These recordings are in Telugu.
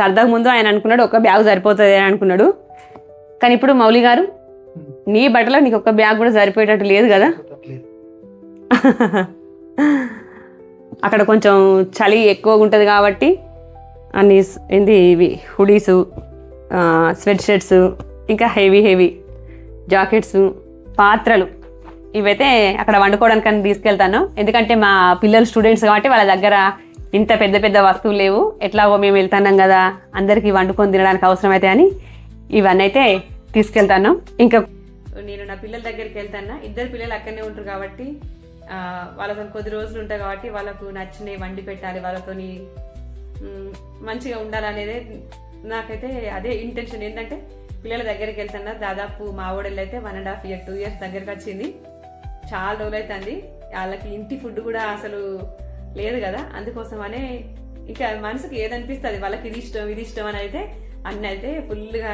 సరదాగా ముందు ఆయన అనుకున్నాడు ఒక బ్యాగ్ సరిపోతుంది అని అనుకున్నాడు. కానీ ఇప్పుడు మౌలి గారు నీ బట్టలో నీకు ఒక బ్యాగ్ కూడా సరిపోయేటట్టు లేదు కదా? అక్కడ కొంచెం చలి ఎక్కువగా ఉంటుంది కాబట్టి అన్ని ఏంది ఇవి హుడీస్ స్వెట్ షర్ట్స్ ఇంకా హెవీ హెవీ జాకెట్స్ పాత్రలు ఇవైతే అక్కడ వండుకోవడానికి తీసుకెళ్తాను. ఎందుకంటే మా పిల్లలు స్టూడెంట్స్ కాబట్టి వాళ్ళ దగ్గర ఇంత పెద్ద పెద్ద వస్తువులు లేవు. ఎట్లాగో మేము వెళ్తున్నాం కదా అందరికీ వండుకొని తినడానికి అవసరమైతే అని ఇవన్నీ అయితే తీసుకెళ్తాను ఇంకా నేను నా పిల్లల దగ్గరికి వెళ్తాను ఇద్దరు పిల్లలు అక్కడనే ఉంటారు కాబట్టి వాళ్ళతో కొద్ది రోజులు ఉంటాయి కాబట్టి వాళ్ళకు నచ్చినవి వండి పెట్టాలి వాళ్ళతోని మంచిగా ఉండాలనేదే నాకైతే అదే ఇంటెన్షన్ ఏంటంటే పిల్లల దగ్గరికి వెళ్తున్నా. దాదాపు మా ఓడళ్ళు అయితే one and half year two years దగ్గరికి వచ్చింది. చాలా రోజులు అవుతుంది. వాళ్ళకి ఇంటి ఫుడ్ కూడా అసలు లేదు కదా? అందుకోసమనే ఇంకా మనసుకి ఏదనిపిస్తుంది? వాళ్ళకి ఇది ఇష్టం ఇది ఇష్టం అని అయితే అన్నీ అయితే ఫుల్గా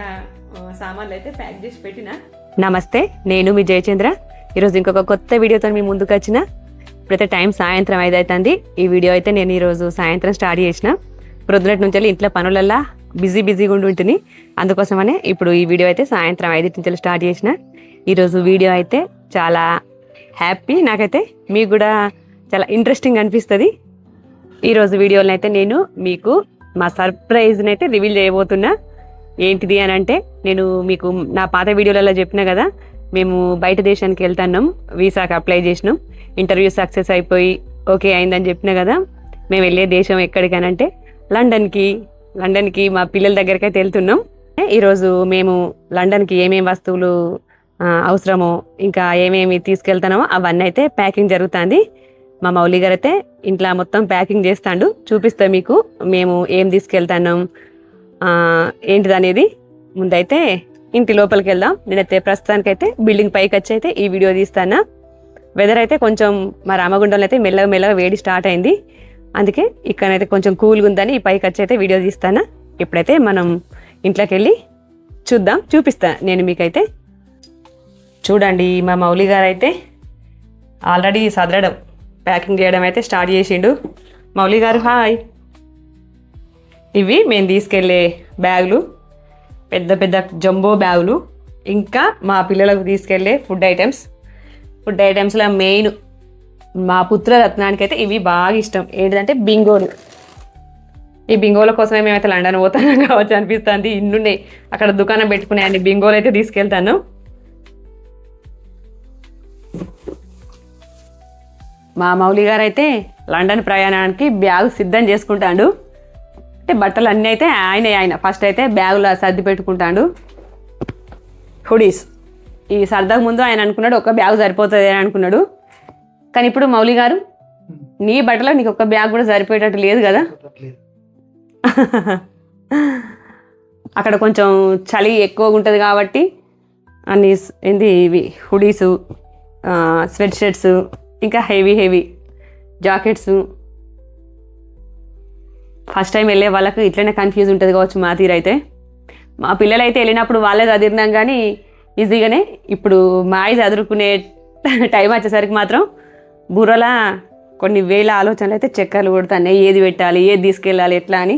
సామాన్లు అయితే ప్యాక్ చేసి పెట్టిన. నమస్తే నేను మీ జయచంద్ర. ఈరోజు ఇంకొక కొత్త వీడియోతో మీ ముందుకు వచ్చిన. ఇప్పుడైతే టైం సాయంత్రం ఐదు అవుతుంది ఈ వీడియో అయితే నేను ఈరోజు సాయంత్రం స్టార్ట్ చేసిన. ప్రొద్దునటి నుంచి వెళ్ళి ఇంట్లో పనులల్లా బిజీ బిజీగా ఉండి ఉంటుంది. అందుకోసమనే ఇప్పుడు ఈ వీడియో అయితే సాయంత్రం ఐదింటి నుంచి స్టార్ట్ చేసిన. ఈరోజు వీడియో అయితే చాలా హ్యాపీ. నాకైతే మీకు కూడా చాలా ఇంట్రెస్టింగ్ అనిపిస్తుంది. ఈరోజు వీడియోలో అయితే నేను మీకు మా సర్ప్రైజ్ని అయితే రివీల్ చేయబోతున్నా. ఏంటిది అని అంటే నేను మీకు నా పాత వీడియోలలో చెప్పిన కదా మేము బయట దేశానికి వెళ్తున్నాం వీసాకి అప్లై చేసినాం ఇంటర్వ్యూ సక్సెస్ అయిపోయి ఓకే అయిందని చెప్పిన కదా మేము వెళ్ళే దేశం ఎక్కడికనంటే లండన్కి లండన్కి మా పిల్లల దగ్గరికి అయితే వెళ్తున్నాం. ఈరోజు మేము లండన్కి ఏమేమి వస్తువులు అవసరమో ఇంకా ఏమేమి తీసుకెళ్తున్నామో అవన్నీ అయితే ప్యాకింగ్ జరుగుతుంది. మా మౌలి గారు అయితే ఇంట్లో మొత్తం ప్యాకింగ్ చేస్తాడు. చూపిస్తా మీకు మేము ఏం తీసుకెళ్తాను ఏంటిది అనేది ముందైతే ఇంటి లోపలికి వెళ్దాం నేనైతే ప్రస్తుతానికైతే బిల్డింగ్ పైకి వచ్చి అయితే ఈ వీడియో తీస్తాను. వెదర్ అయితే కొంచెం మా రామగుండంలో అయితే మెల్లగా మెల్లగా వేడి స్టార్ట్ అయింది. అందుకే ఇక్కడైతే కొంచెం కూల్గా ఉందని ఈ పైకి వచ్చి అయితే వీడియో తీస్తాను. ఇప్పుడైతే మనం ఇంట్లోకి వెళ్ళి చూద్దాం. చూపిస్తా నేను మీకైతే. చూడండి మా మౌలి గారు అయితే ఆల్రెడీ సదరడం. ప్యాకింగ్ చేయడం అయితే స్టార్ట్ చేసిండు. మౌలి గారు హాయ్. ఇవి మేము తీసుకెళ్ళే బ్యాగులు. పెద్ద పెద్ద జంబో బ్యాగులు. ఇంకా మా పిల్లలకు తీసుకెళ్ళే ఫుడ్ ఐటమ్స్. ఫుడ్ ఐటమ్స్లో మెయిన్ మా పుత్ర రత్నానికి అయితే ఇవి బాగా ఇష్టం. ఏంటంటే బింగోలు. ఈ బింగోల కోసమే మేమైతే లండన్ పోతాను కావచ్చు అనిపిస్తుంది. ఇన్నున్నాయి. అక్కడ దుకాణం పెట్టుకునే అన్ని బింగోలు అయితే తీసుకెళ్తాను. మా మౌలి గారు అయితే లండన్ ప్రయాణానికి బ్యాగ్ సిద్ధం చేసుకుంటాడు. అంటే బట్టలు అన్నీ అయితే ఆయన ఆయన ఫస్ట్ అయితే బ్యాగులో సర్ది పెట్టుకుంటాడు. హుడీస్. ఈ సరదాగా ముందు ఆయన అనుకున్నాడు ఒక బ్యాగ్ సరిపోతుంది అని అనుకున్నాడు. కానీ ఇప్పుడు మౌలి గారు నీ బట్టలో నీకు ఒక బ్యాగ్ కూడా సరిపోయేటట్టు లేదు కదా? అక్కడ కొంచెం చలి ఎక్కువగా ఉంటుంది కాబట్టి అన్ని ఏంది ఇవి హుడీసు స్వెట్ షర్ట్స్ ఇంకా heavy heavy jackets. First time వెళ్ళే వాళ్ళకు ఇట్లనే కన్ఫ్యూజ్ ఉంటుంది కావచ్చు మా తీరైతే మా పిల్లలు అయితే వెళ్ళినప్పుడు వాళ్ళే చదివినాం కానీ ఈజీగానే ఇప్పుడు మాయ చదువుకునే టైం వచ్చేసరికి మాత్రం బుర్రలా కొన్ని వేల ఆలోచనలు అయితే చక్కర్లు కొడుతున్నాయి. ఏది పెట్టాలి ఏది తీసుకెళ్ళాలి ఎట్లా అని.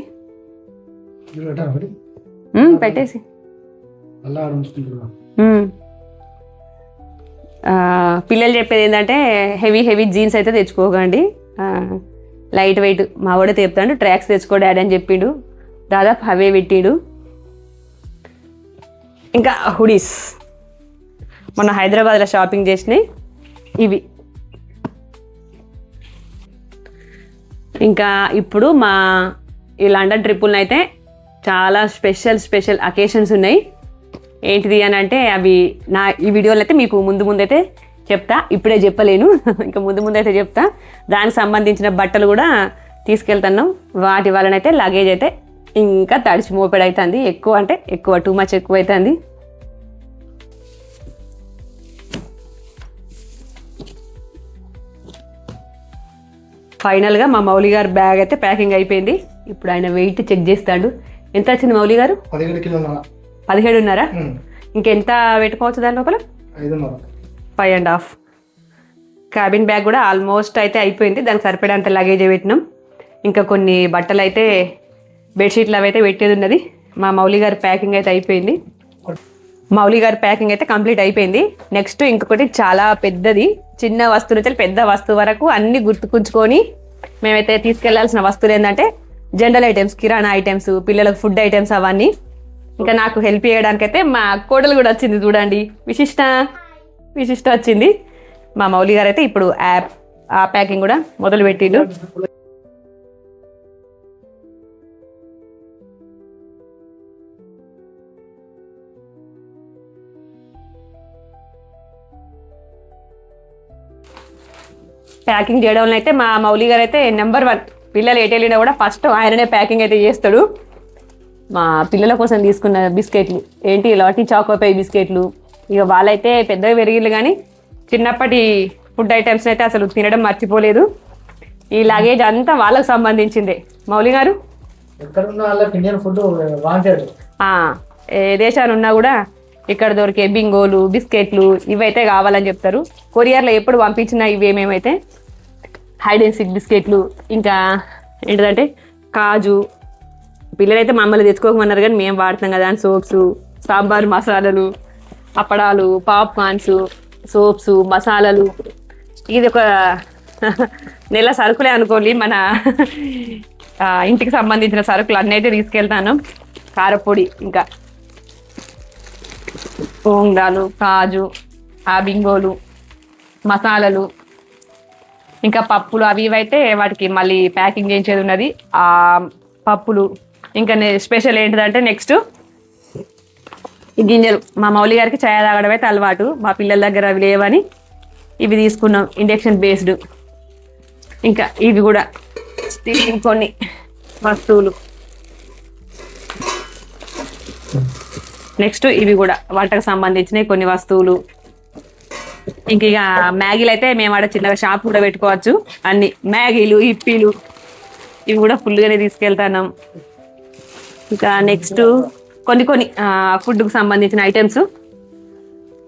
పెట్టేసి. పిల్లలు చెప్పేది ఏంటంటే హెవీ హెవీ జీన్స్ అయితే తెచ్చుకోకండి. లైట్ వెయిట్ మా వాడే తెప్తాడు ట్రాక్స్ తెచ్చుకో డాడీ అని చెప్పిండు. దాదాపు అవే పెట్టిండు. ఇంకా హుడీస్. మొన్న హైదరాబాద్లో షాపింగ్ చేసినాయి. ఇవి. ఇంకా ఇప్పుడు మా ఈ లండన్ ట్రిప్పులను అయితే చాలా స్పెషల్ స్పెషల్ అకేషన్స్ ఉన్నాయి. ఏంటిది అని అంటే అవి నా ఈ వీడియోలో అయితే మీకు ముందు ముందైతే చెప్తా. ఇప్పుడే చెప్పలేను. ఇంకా ముందు ముందు అయితే చెప్తా. దానికి సంబంధించిన బట్టలు కూడా తీసుకెళ్తున్నాం. వాటి వలన అయితే లగేజ్ అయితే ఇంకా తడిచి మోపెడ్ అవుతుంది ఎక్కువ అంటే ఎక్కువ టూ మచ్ ఎక్కువ అవుతుంది ఫైనల్గా మా మౌలి గారు బ్యాగ్ అయితే ప్యాకింగ్ అయిపోయింది. ఇప్పుడు ఆయన వెయిట్ చెక్ చేస్తాడు. ఎంత వచ్చింది మౌలి గారు? పదిహేడు కిలోన్నర పదిహేడున్నర? ఉమ్, ఇంకెంత పెట్టుకోవచ్చు దాని లోపల? Five and half. Cabin bag కూడా ఆల్మోస్ట్ అయితే అయిపోయింది. దానికి సరిపడేంత లగేజ్ పెట్టినాం. ఇంకా కొన్ని బట్టలు అయితే బెడ్షీట్లు అవి అయితే పెట్టేది ఉన్నది. మా మౌలి గారి ప్యాకింగ్ అయితే అయిపోయింది. మౌలి గారి ప్యాకింగ్ అయితే కంప్లీట్ అయిపోయింది. నెక్స్ట్ ఇంకొకటి చాలా పెద్దది. చిన్న వస్తువు నుంచి పెద్ద వస్తువు వరకు అన్ని గుర్తుకుంచుకొని మేమైతే తీసుకెళ్ళాల్సిన వస్తువులు ఏంటంటే జనరల్ ఐటమ్స్ కిరాణా ఐటమ్స్ పిల్లలకు ఫుడ్ ఐటమ్స్ అవన్నీ. ఇంకా నాకు హెల్ప్ చేయడానికి అయితే మా కోడలు కూడా వచ్చింది చూడండి. విశిష్ట విశిష్ట వచ్చింది. మా మౌలి గారు అయితే ఇప్పుడు యాప్ ఆ ప్యాకింగ్ కూడా మొదలు పెట్టిండు ప్యాకింగ్ చేయడంలో అయితే మా మౌలి గారు అయితే నెంబర్ వన్ పిల్లలు ఎటు వెళ్ళినా కూడా ఫస్ట్ ఆయననే ప్యాకింగ్ అయితే చేస్తాడు. మా పిల్లల కోసం తీసుకున్న బిస్కెట్లు. ఏంటి లాటీ చాకోపై బిస్కెట్లు? ఇక వాళ్ళైతే పెద్దగా పెరిగిళ్ళు కానీ చిన్నప్పటి ఫుడ్ ఐటమ్స్ అయితే అసలు తినడం మర్చిపోలేదు. ఈ లగేజ్ అంతా వాళ్ళకు సంబంధించిందే. మౌలి గారు? ఏ దేశాలు ఉన్నా కూడా ఇక్కడ దొరికే బింగోలు బిస్కెట్లు ఇవైతే కావాలని చెప్తారు. కొరియర్లో ఎప్పుడు పంపించిన ఇవేమేమైతే హైడ్ అండ్ సిక్ బిస్కెట్లు ఇంకా ఏంటిదంటే కాజు పిల్లలైతే మమ్మల్ని తెచ్చుకోకమన్నారు కానీ మేము వాడతాం కదా అని సోప్స్ సాంబార్ మసాలాలు అప్పడాలు పాప్కార్న్స్ సోప్స్ మసాలాలు. ఇది ఒక నెల సరుకులే అనుకోండి మన ఇంటికి సంబంధించిన సరుకులు అన్నీ అయితే తీసుకెళ్తాను. కారపొడి ఇంకా. పోండాలు కాజు ఆ బింగోలు మసాలాలు ఇంకా పప్పులు అవి ఇవి అయితే వాటికి మళ్ళీ ప్యాకింగ్ చేయించేది ఉన్నది. ఆ పప్పులు ఇంకా స్పెషల్ ఏంటిదంటే నెక్స్ట్ గింజలు. మా మౌలి గారికి చాయ్ తాగడం అయితే అలవాటు. మా పిల్లల దగ్గర అవి లేవని ఇవి తీసుకున్నాం ఇండక్షన్ బేస్డ్. ఇంకా ఇవి కూడా కొన్ని వస్తువులు. నెక్స్ట్ ఇవి కూడా వంటకు సంబంధించినవి కొన్ని వస్తువులు. ఇంక ఇక మ్యాగీలు అయితే మేము ఆడ చిన్నగా షాప్ కూడా పెట్టుకోవచ్చు. అన్ని మ్యాగీలు ఇప్పీలు ఇవి కూడా ఫుల్గానే తీసుకెళ్తాను ఇంకా నెక్స్ట్ కొన్ని కొన్ని ఫుడ్కి సంబంధించిన ఐటమ్స్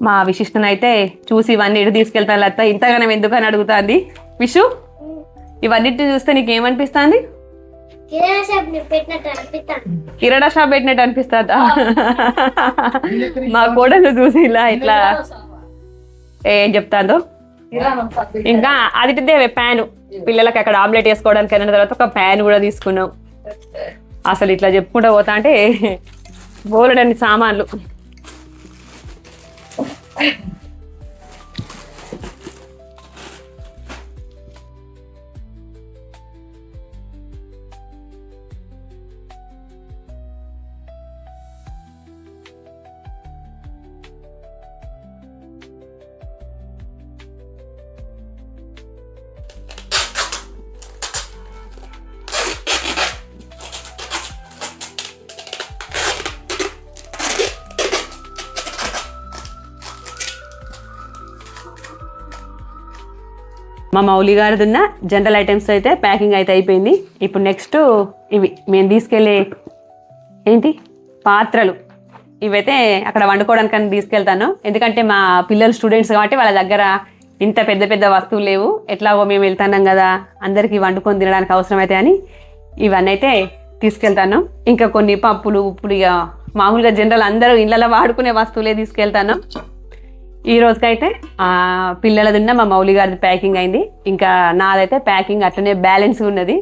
మా విశిష్టను అయితే చూసి ఇవన్నీ ఇటు తీసుకెళ్తాను లేకపోతే ఇంతగానం ఎందుకని అడుగుతుంది. విషు ఇవన్నిటిని చూస్తే నీకు ఏమనిపిస్తుంది కిరాణా షాప్ పెట్టినట్టు అనిపిస్తుందా? మా కోడలు చూసి ఇలా ఇట్లా ఏం చెప్తాందో? ఇంకా అదిటిదే ప్యాన్. పిల్లలకి అక్కడ ఆమ్లెట్ వేసుకోవడానికి అయిన తర్వాత ఒక ప్యాన్ కూడా తీసుకున్నాం. అసలు ఇట్లా చెప్పుకుంటూ పోతా అంటే బోలెడన్ని సామాన్లు. మా మౌలి గారిది ఉన్న జనరల్ ఐటమ్స్ అయితే ప్యాకింగ్ అయితే అయిపోయింది. ఇప్పుడు నెక్స్ట్ ఇవి మేము తీసుకెళ్ళే ఏంటి? పాత్రలు. ఇవైతే అక్కడ వండుకోవడానికి తీసుకెళ్తాను. ఎందుకంటే మా పిల్లలు స్టూడెంట్స్ కాబట్టి వాళ్ళ దగ్గర ఇంత పెద్ద పెద్ద వస్తువులు లేవు. ఎట్లాగో మేము వెళ్తున్నాం కదా అందరికీ వండుకొని తినడానికి అవసరమైతే అని ఇవన్నీ అయితే తీసుకెళ్తాను. ఇంకా కొన్ని పప్పులు ఉప్పులు ఇక మామూలుగా జనరల్ అందరూ ఇళ్ళలో వాడుకునే వస్తువులే తీసుకెళ్తాను. ఈ రోజుకైతే పిల్లలది ఉన్న మా మౌలి గారిది ప్యాకింగ్ అయింది. ఇంకా నాదైతే ప్యాకింగ్ అట్లనే బ్యాలెన్స్ ఉన్నది.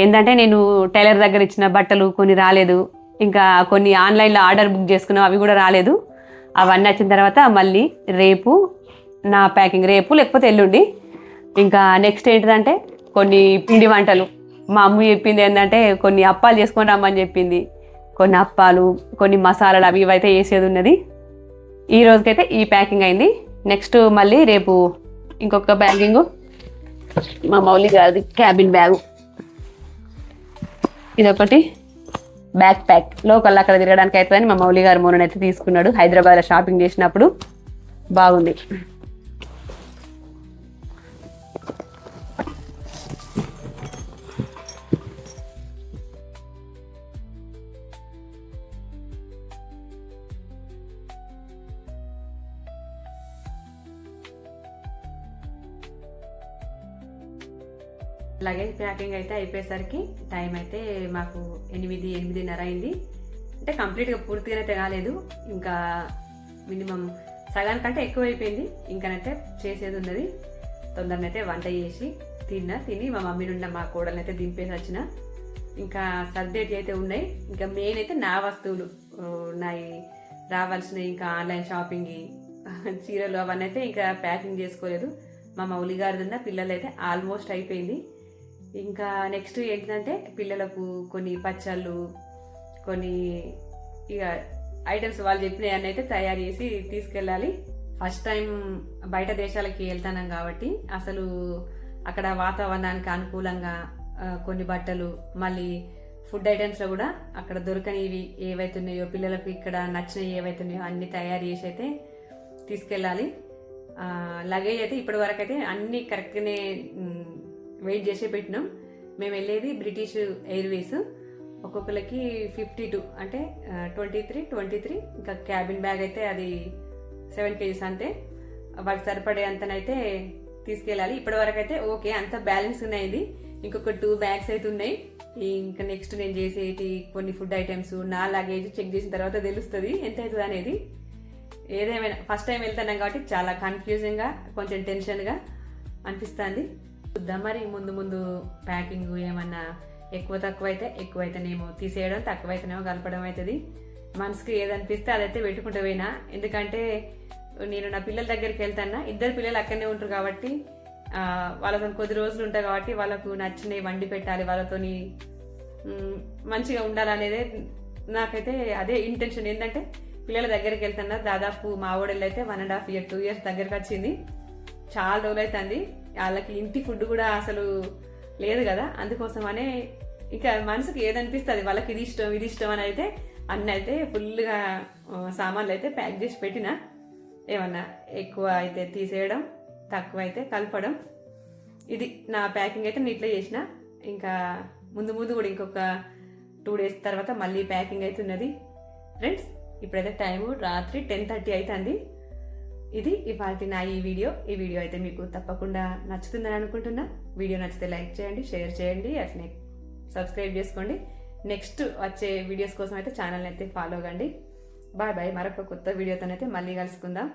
ఏంటంటే నేను టైలర్ దగ్గర ఇచ్చిన బట్టలు కొన్ని రాలేదు. ఇంకా కొన్ని ఆన్లైన్లో ఆర్డర్ బుక్ చేసుకున్నాం అవి కూడా రాలేదు. అవన్నీ వచ్చిన తర్వాత మళ్ళీ రేపు నా ప్యాకింగ్ రేపు లేకపోతే ఎల్లుండి. ఇంకా నెక్స్ట్ ఏంటిదంటే కొన్ని పిండి వంటలు. మా అమ్మ చెప్పింది ఏంటంటే కొన్ని అప్పాలు చేసుకొని రమ్మని చెప్పింది. కొన్ని అప్పాలు కొన్ని మసాలాలు అవి ఇవైతే వేసేది ఉన్నది. ఈ రోజుకైతే ఈ ప్యాకింగ్ అయింది. నెక్స్ట్ మళ్ళీ రేపు ఇంకొక ప్యాకింగ్. మా మౌలి గారిది క్యాబిన్ బ్యాగు. ఇదొకటి. Backpack. లోకల్ అక్కడ తిరగడానికి అవుతుందని మా మౌలి గారు మొన్న అయితే తీసుకున్నాడు. హైదరాబాద్లో షాపింగ్ చేసినప్పుడు. బాగుంది. లగేజ్ ప్యాకింగ్ అయితే అయిపోయేసరికి టైం అయితే మాకు ఎనిమిది ఎనిమిదిన్నర అయింది. అంటే కంప్లీట్గా పూర్తిగా అయితే కాలేదు ఇంకా మినిమం సగానికంటే ఎక్కువ అయిపోయింది ఇంకనైతే చేసేది ఉన్నది. తొందరనైతే వంట చేసి తిన్నా తిని మా మమ్మీ నుండి మా కోడలనైతే అయితే దింపేసి వచ్చిన. ఇంకా సర్దేటి అయితే ఉన్నాయి. ఇంకా మెయిన్ అయితే నా వస్తువులు. ఉన్నాయి నాయి రావాల్సినవి ఇంకా ఆన్లైన్ షాపింగ్ చీరలు అవన్నీ అయితే ఇంకా ప్యాకింగ్ చేసుకోలేదు. మా మౌలి గారిది ఉన్న పిల్లలు అయితే ఆల్మోస్ట్ అయిపోయింది. ఇంకా నెక్స్ట్ ఏంటంటే పిల్లలకు కొన్ని పచ్చళ్ళు కొన్ని ఇక ఐటమ్స్ వాళ్ళు చెప్పినవన్నీ అయితే తయారు చేసి తీసుకెళ్ళాలి. ఫస్ట్ టైం బయట దేశాలకి వెళ్తానం కాబట్టి అసలు అక్కడ వాతావరణానికి అనుకూలంగా కొన్ని బట్టలు మళ్ళీ ఫుడ్ ఐటమ్స్లో కూడా అక్కడ దొరకనివి ఏవైతున్నాయో పిల్లలకు ఇక్కడ నచ్చినవి ఏవైతున్నాయో అన్ని తయారు చేసి అయితే తీసుకెళ్ళాలి. లగేజ్ అయితే ఇప్పటి వరకు అయితే అన్ని కరెక్ట్గానే వెయిట్ చేసే పెట్టినాం. మేము వెళ్ళేది బ్రిటిష్ ఎయిర్వేస్. ఒక్కొక్కరికి ఫిఫ్టీ టూ అంటే ట్వంటీ త్రీ ట్వంటీ త్రీ ఇంకా క్యాబిన్ బ్యాగ్ అయితే అది సెవెన్ కేజీస్ అంతే. వాటికి సరిపడే అంతనైతే తీసుకెళ్ళాలి. ఇప్పటి వరకు అయితే ఓకే అంత బ్యాలెన్స్ ఉన్నాయి ఇంకొక టూ బ్యాగ్స్ అయితే ఉన్నాయి. ఇంకా నెక్స్ట్ నేను చేసేటి కొన్ని ఫుడ్ ఐటమ్స్ నా లగేజ్ చెక్ చేసిన తర్వాత తెలుస్తుంది ఎంత అవుతుంది అనేది. ఏదేమైనా ఫస్ట్ టైం వెళ్తున్నాం కాబట్టి చాలా కన్ఫ్యూజింగ్గా కొంచెం టెన్షన్గా అనిపిస్తుంది. చూద్దాం. మరి ముందు ముందు ప్యాకింగ్ ఏమన్నా ఎక్కువ తక్కువ అయితే ఎక్కువ అయితేనేమో తీసేయడం తక్కువ అయితేనేమో కలపడం అవుతుంది. మనసుకి ఏదనిపిస్తే అదైతే పెట్టుకుంటూ పోయినా. ఎందుకంటే నేను నా పిల్లల దగ్గరికి వెళ్తానా ఇద్దరు పిల్లలు అక్కడనే ఉంటారు కాబట్టి వాళ్ళతో కొద్ది రోజులు ఉంటాయి కాబట్టి వాళ్ళకు నచ్చినవి వండి పెట్టాలి వాళ్ళతోని మంచిగా ఉండాలనేదే నాకైతే అదే ఇంటెన్షన్ ఏంటంటే పిల్లల దగ్గరికి వెళ్తున్నా దాదాపు మా ఓడళ్ళు అయితే one and half year two years దగ్గరికి వచ్చింది చాలా రోజులు అవుతుంది వాళ్ళకి ఇంటి ఫుడ్ కూడా అసలు లేదు కదా. అందుకోసమనే ఇంకా మనసుకి ఏదనిపిస్తుంది వాళ్ళకి ఇది ఇష్టం ఇది ఇష్టం అని అయితే అన్నీ అయితే ఫుల్గా సామాన్లు అయితే ప్యాక్ చేసి పెట్టిన. ఏమన్నా ఎక్కువ అయితే తీసేయడం తక్కువ అయితే కలపడం. ఇది నా ప్యాకింగ్ అయితే నీట్లో చేసిన. ఇంకా ముందు ముందు కూడా ఇంకొక టూ డేస్ తర్వాత మళ్ళీ ప్యాకింగ్ అయితే ఉన్నది. ఫ్రెండ్స్ ఇప్పుడైతే టైము రాత్రి టెన్ థర్టీ అవుతుంది ఇది ఇవాళ నా ఈ వీడియో. ఈ వీడియో అయితే మీకు తప్పకుండా నచ్చుతుందని అనుకుంటున్నా. వీడియో నచ్చితే లైక్ చేయండి షేర్ చేయండి అట్లనే సబ్స్క్రైబ్ చేసుకోండి. నెక్స్ట్ వచ్చే వీడియోస్ కోసం అయితే ఛానల్ అయితే ఫాలో కండి బాయ్ బాయ్. మరొక కొత్త వీడియోతోనైతే మళ్ళీ కలుసుకుందాం.